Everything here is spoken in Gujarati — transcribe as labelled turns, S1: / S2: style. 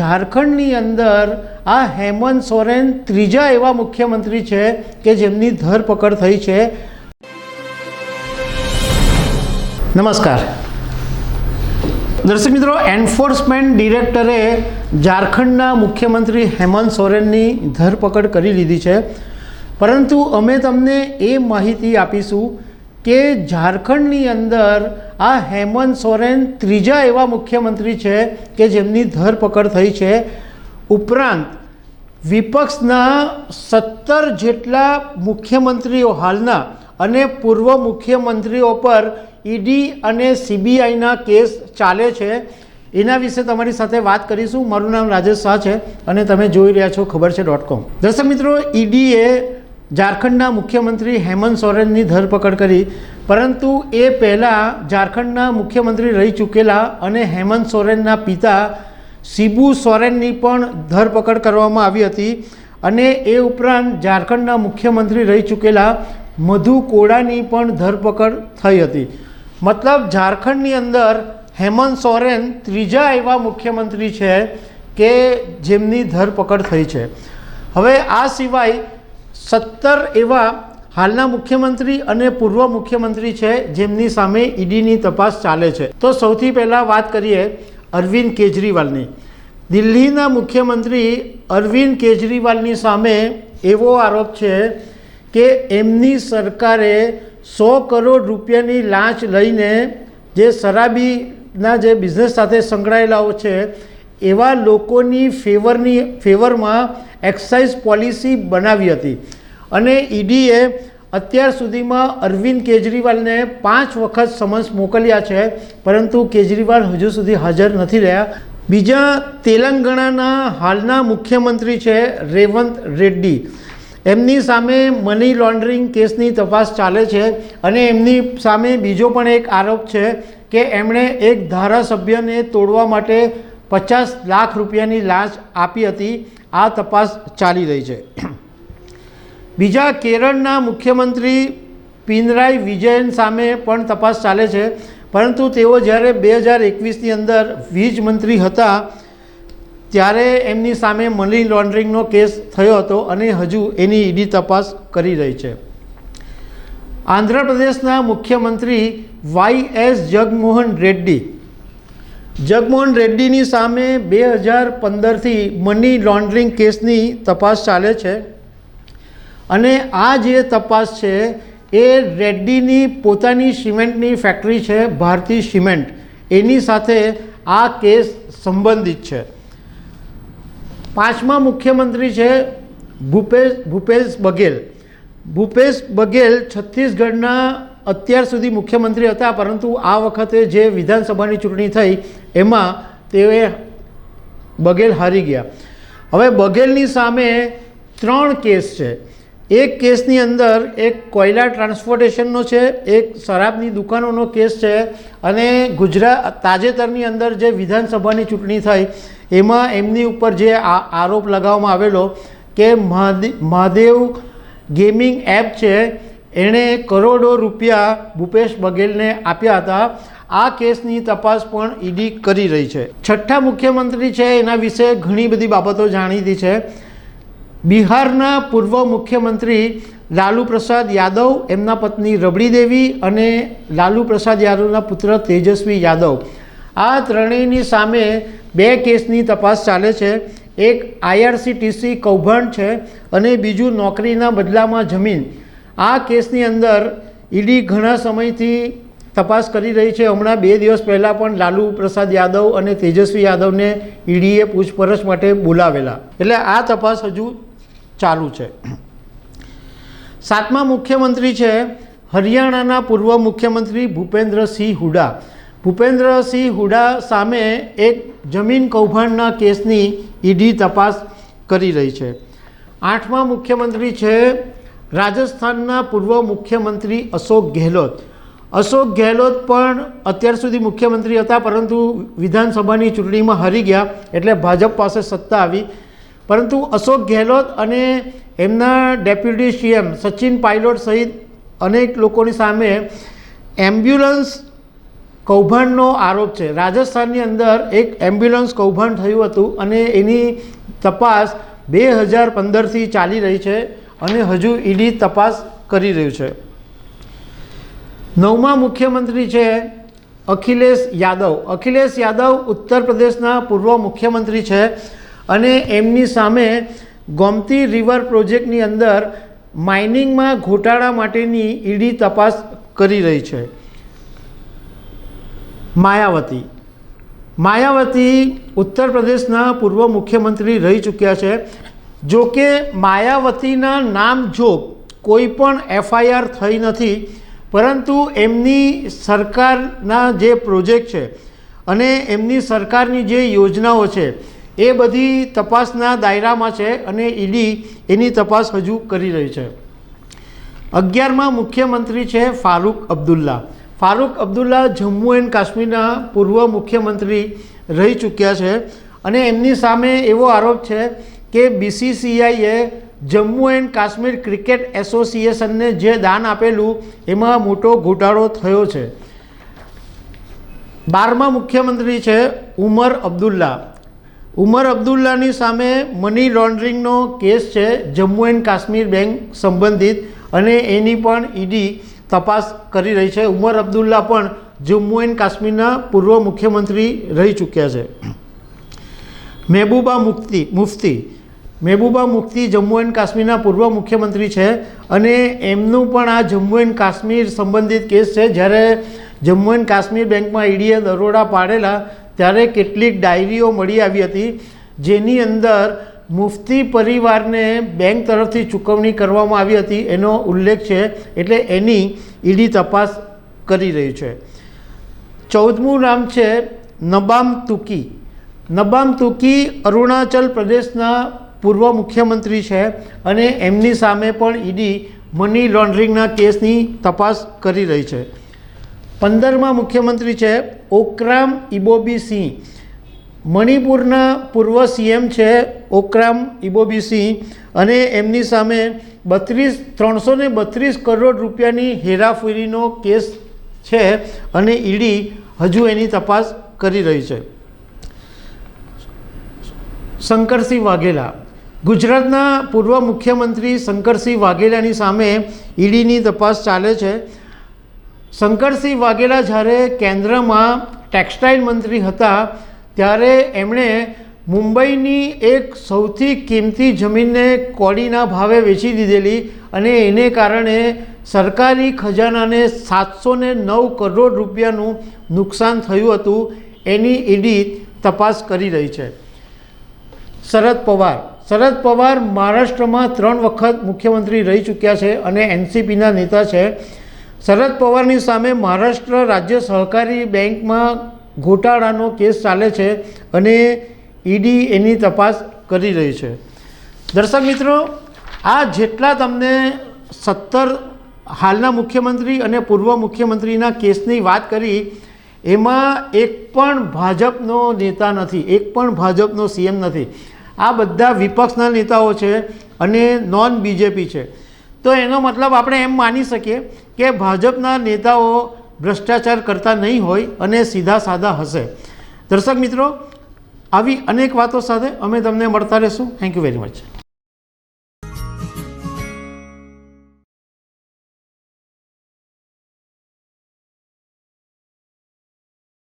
S1: ઝારખંડની અંદર આ હેમંત સોરેન ત્રીજા એવા મુખ્યમંત્રી છે કે જેમની ધરપકડ થઈ છે. નમસ્કાર. દર્શક મિત્રો, એન્ફોર્સમેન્ટ ડિરેક્ટરે ઝારખંડના મુખ્યમંત્રી હેમંત સોરેનની ધરપકડ કરી લીધી છે. પરંતુ અમે તમને એ માહિતી આપીશું કે ઝારખંડની અંદર આ હેમંત સોરેન ત્રીજા એવા મુખ્યમંત્રી છે કે જેમની ધરપકડ થઈ છે. ઉપરાંત વિપક્ષના સત્તર જેટલા મુખ્યમંત્રીઓ હાલના અને પૂર્વ મુખ્યમંત્રીઓ પર ઈડી અને સીબીઆઈના કેસ ચાલે છે. એના વિશે તમારી સાથે વાત કરીશું. મારું નામ રાજેશ શાહ છે અને તમે જોઈ રહ્યા છો ખબર છે ડોટ કોમ. દર્શક મિત્રો, ઈડીએ ઝારખંડના મુખ્યમંત્રી હેમંત સોરેનની ધરપકડ કરી, પરંતુ એ પહેલાં ઝારખંડના મુખ્યમંત્રી રહી ચૂકેલા અને હેમંત સોરેનના પિતા શિબુ સોરેનની પણ ધરપકડ કરવામાં આવી હતી અને એ ઉપરાંત ઝારખંડના મુખ્યમંત્રી રહી ચૂકેલા મધુ કોડાની પણ ધરપકડ થઈ હતી. મતલબ ઝારખંડની અંદર હેમંત સોરેન ત્રીજા એવા મુખ્યમંત્રી છે કે જેમની ધરપકડ થઈ છે. હવે આ સિવાય સત્તર એવા હાલના મુખ્યમંત્રી અને પૂર્વ મુખ્યમંત્રી છે, જેમની સામે ઈડીની તપાસ ચાલે છે. તો સૌથી પહેલાં વાત કરીએ અરવિંદ કેજરીવાલની. દિલ્હીના મુખ્યમંત્રી અરવિંદ કેજરીવાલની સામે એવો આરોપ છે કે એમની સરકારે સો કરોડ રૂપિયાની લાંચ લઈને જે શરાબીના જે બિઝનેસ સાથે સંકળાયેલાઓ છે એવા લોકોની ફેવરની ફેવરમાં એક્સાઇઝ પોલિસી બનાવી હતી. અને ઈડીએ અત્યાર સુધીમાં અરવિંદ કેજરીવાલને પાંચ વખત સમન્સ મોકલ્યા છે, પરંતુ કેજરીવાલ હજુ સુધી હાજર નથી રહ્યા. બીજા તેલંગાણાના હાલના મુખ્યમંત્રી છે રેવંત રેડ્ડી. એમની સામે મની લોન્ડરિંગ કેસની તપાસ ચાલે છે અને એમની સામે બીજો પણ એક આરોપ છે કે એમણે એક ધારાસભ્યને તોડવા માટે પચાસ લાખ રૂપિયાની લાંચ આપી હતી. આ તપાસ ચાલી રહી છે. બીજા કેરળના મુખ્યમંત્રી પિનરાઈ વિજયન સામે પણ તપાસ ચાલે છે. પરંતુ તેઓ જ્યારે બે હજાર એકવીસની અંદર વીજ મંત્રી હતા, ત્યારે એમની સામે મની લોન્ડરિંગનો કેસ થયો હતો અને હજુ એની ઈડી તપાસ કરી રહી છે. આંધ્રપ્રદેશના મુખ્યમંત્રી વાય એસ જગમોહન રેડ્ડી જગમોહન રેડ્ડીની સામે બે હજાર પંદરથી મની લોન્ડરિંગ કેસની તપાસ ચાલે છે. અને આ જે તપાસ છે, એ રેડ્ડીની પોતાની સિમેન્ટની ફેક્ટરી છે, ભારતી સિમેન્ટ. એની સાથે આ કેસ સંબંધિત છે. પાંચમા મુખ્યમંત્રી છે ભૂપેશ ભૂપેશ બઘેલ. ભૂપેશ બઘેલ છત્તીસગઢના અત્યાર સુધી મુખ્યમંત્રી હતા, પરંતુ આ વખતે જે વિધાનસભાની ચૂંટણી થઈ, એમાં તેઓએ બઘેલ હારી ગયા. હવે બઘેલની સામે ત્રણ કેસ છે. એક કેસની અંદર એક કોયલા ટ્રાન્સપોર્ટેશનનો છે, એક શરાબની દુકાનોનો કેસ છે અને ગુજરાત તાજેતરની અંદર જે વિધાનસભાની ચૂંટણી થઈ, એમાં એમની ઉપર જે આરોપ લગાવવામાં આવેલો કે મહાદે, મહાદેવ ગેમિંગ એપ છે એણે કરોડો રૂપિયા ભૂપેશ બઘેલને આપ્યા હતા. આ કેસની તપાસ પણ ઈડી કરી રહી છે. છઠ્ઠા મુખ્યમંત્રી છે, એના વિશે ઘણી બધી બાબતો જાણીતી છે. બિહારના પૂર્વ મુખ્યમંત્રી લાલુ પ્રસાદ યાદવ, એમના પત્ની રબડી દેવી અને લાલુ પ્રસાદ યાદવના પુત્ર તેજસ્વી યાદવ. આ ત્રણેયની સામે બે કેસની તપાસ ચાલે છે. એક આઈઆરસીટીસી કૌભાંડ છે અને બીજું નોકરીના બદલામાં જમીન. આ કેસની અંદર ઈડી ઘણા સમયથી તપાસ કરી રહી છે. હમણાં બે દિવસ પહેલાં પણ લાલુ પ્રસાદ યાદવ અને તેજસ્વી યાદવને ઈડીએ પૂછપરછ માટે બોલાવેલા. એટલે આ તપાસ હજુ ચાલુ છે. સાતમા મુખ્યમંત્રી છે હરિયાણાના પૂર્વ મુખ્યમંત્રી ભૂપેન્દ્રસિંહ હુડા. ભૂપેન્દ્રસિંહ હુડા સામે એક જમીન કૌભાંડના કેસની ઈડી તપાસ કરી રહી છે. આઠમા મુખ્યમંત્રી છે રાજસ્થાનના પૂર્વ મુખ્યમંત્રી અશોક ગેહલોત. અશોક ગેહલોત પણ અત્યાર સુધી મુખ્યમંત્રી હતા, પરંતુ વિધાનસભાની ચૂંટણીમાં હારી ગયા એટલે ભાજપ પાસે સત્તા આવી. પરંતુ અશોક ગેહલોત અને એમના ડેપ્યુટી સીએમ સચિન પાયલોટ સહિત અનેક લોકોની સામે એમ્બ્યુલન્સ કૌભાંડનો આરોપ છે. રાજસ્થાનની અંદર એક એમ્બ્યુલન્સ કૌભાંડ થયું હતું અને એની તપાસ બે હજાર પંદરથી ચાલી રહી છે. અને હજુ ઈડી તપાસ કરી રહ્યું છે. નવમા મુખ્યમંત્રી છે અખિલેશ યાદવ. અખિલેશ યાદવ ઉત્તર પ્રદેશના પૂર્વ મુખ્યમંત્રી છે અને એમની સામે ગોમતી રિવર પ્રોજેક્ટની અંદર માઇનિંગમાં ઘોટાળા માટેની ઈડી તપાસ કરી રહી છે. માયાવતી. માયાવતી ઉત્તર પ્રદેશના પૂર્વ મુખ્યમંત્રી રહી ચૂક્યા છે જો કે માયાવતીના નામ જોગ કોઈ પણ એફઆઈઆર થઈ નથી, પરંતુ એમની સરકારના જે પ્રોજેક્ટ છે અને એમની સરકારની જે યોજનાઓ છે, એ બધી તપાસના દાયરામાં છે અને ઈડી એની તપાસ હજુ કરી રહી છે. અગિયારમાં મુખ્યમંત્રી છે ફારૂક અબ્દુલ્લા. ફારૂક અબ્દુલ્લા જમ્મુ એન્ડ કાશ્મીરના પૂર્વ મુખ્યમંત્રી રહી ચૂક્યા છે અને એમની સામે એવો આરોપ છે કે બીસીસીઆઈએ જમ્મુ એન્ડ કાશ્મીર ક્રિકેટ એસોસિએશનને જે દાન આપેલું, એમાં મોટો ઘોટાળો થયો છે. બારમા મુખ્યમંત્રી છે ઉમર અબ્દુલ્લા. ઉમર અબ્દુલ્લાની સામે મની લોન્ડરિંગનો કેસ છે જમ્મુ એન્ડ કાશ્મીર બેંક સંબંધિત અને એની પણ ઈડી તપાસ કરી રહી છે. ઉમર અબ્દુલ્લા પણ જમ્મુ એન્ડ કાશ્મીરના પૂર્વ મુખ્યમંત્રી રહી ચૂક્યા છે. મહેબૂબા મુફ્તી મુફ્તી મહેબૂબા મુફ્તી જમ્મુ એન્ડ કાશ્મીરના પૂર્વ મુખ્યમંત્રી છે અને એમનું પણ આ જમ્મુ એન્ડ કાશ્મીર સંબંધિત કેસ છે. જ્યારે જમ્મુ એન્ડ કાશ્મીર બેંકમાં ઈડીએ દરોડા પાડેલા, ત્યારે કેટલીક ડાયરીઓ મળી આવી હતી, જેની અંદર મુફ્તી પરિવારને બેંક તરફથી ચૂકવણી કરવામાં આવી હતી. એનો ઉલ્લેખ છે, એટલે એની ઈડી તપાસ કરી રહી છે. ચૌદમું નામ છે, નબામ તુકી. નબામ તુકી અરુણાચલ પ્રદેશના પૂર્વ મુખ્યમંત્રી છે અને એમની સામે પણ ઈડી મની લોન્ડરિંગના કેસની તપાસ કરી રહી છે. પંદરમાં મુખ્યમંત્રી છે ઓક્રામ ઇબોબી સિંહ. મણિપુરના પૂર્વ સીએમ છે ઓક્રામ ઇબોબી સિંહ અને એમની સામે બત્રીસ, ત્રણસો ને બત્રીસ કરોડ રૂપિયાની હેરાફેરીનો કેસ છે અને ઈડી હજુ એની તપાસ કરી રહી છે. શંકરસિંહ વાઘેલા ગુજરાતના પૂર્વ મુખ્યમંત્રી શંકરસિંહ વાઘેલાની સામે ઈડીની તપાસ ચાલે છે. શંકરસિંહ વાઘેલા જ્યારે કેન્દ્રમાં ટેક્સટાઇલ મંત્રી હતા, ત્યારે એમણે મુંબઈની એક સૌથી કિંમતી જમીનને કોડીના ભાવે વેચી દીધેલી અને એને કારણે સરકારી ખજાનાને સાતસો ને નવ કરોડ રૂપિયાનું નુકસાન થયું હતું, એની ઈડી તપાસ કરી રહી છે. શરદ પવાર શરદ પવાર મહારાષ્ટ્રમાં ત્રણ વખત મુખ્યમંત્રી રહી ચૂક્યા છે અને એનસીપીના નેતા છે. શરદ પવારની સામે મહારાષ્ટ્ર રાજ્ય સહકારી બેંકમાં ઘોટાળાનો કેસ ચાલે છે અને ઈડી એની તપાસ કરી રહી છે. દર્શક મિત્રો, આ જેટલા તમને સત્તર હાલના મુખ્યમંત્રી અને પૂર્વ મુખ્યમંત્રીના કેસની વાત કરી, એમાં એક પણ ભાજપનો નેતા નથી, એક પણ ભાજપનો સીએમ નથી. આ બધા વિપક્ષના નેતાઓ છે અને નોન બીજેપી છે. તો એનો મતલબ આપણે એમ માની શકીએ કે ભાજપના નેતાઓ ભ્રષ્ટાચાર કરતા નહીં હોય અને સીધા સાદા હશે. દર્શક મિત્રો, આવી અનેક વાતો સાથે અમે તમને મળતા રહીશું. Thank you very much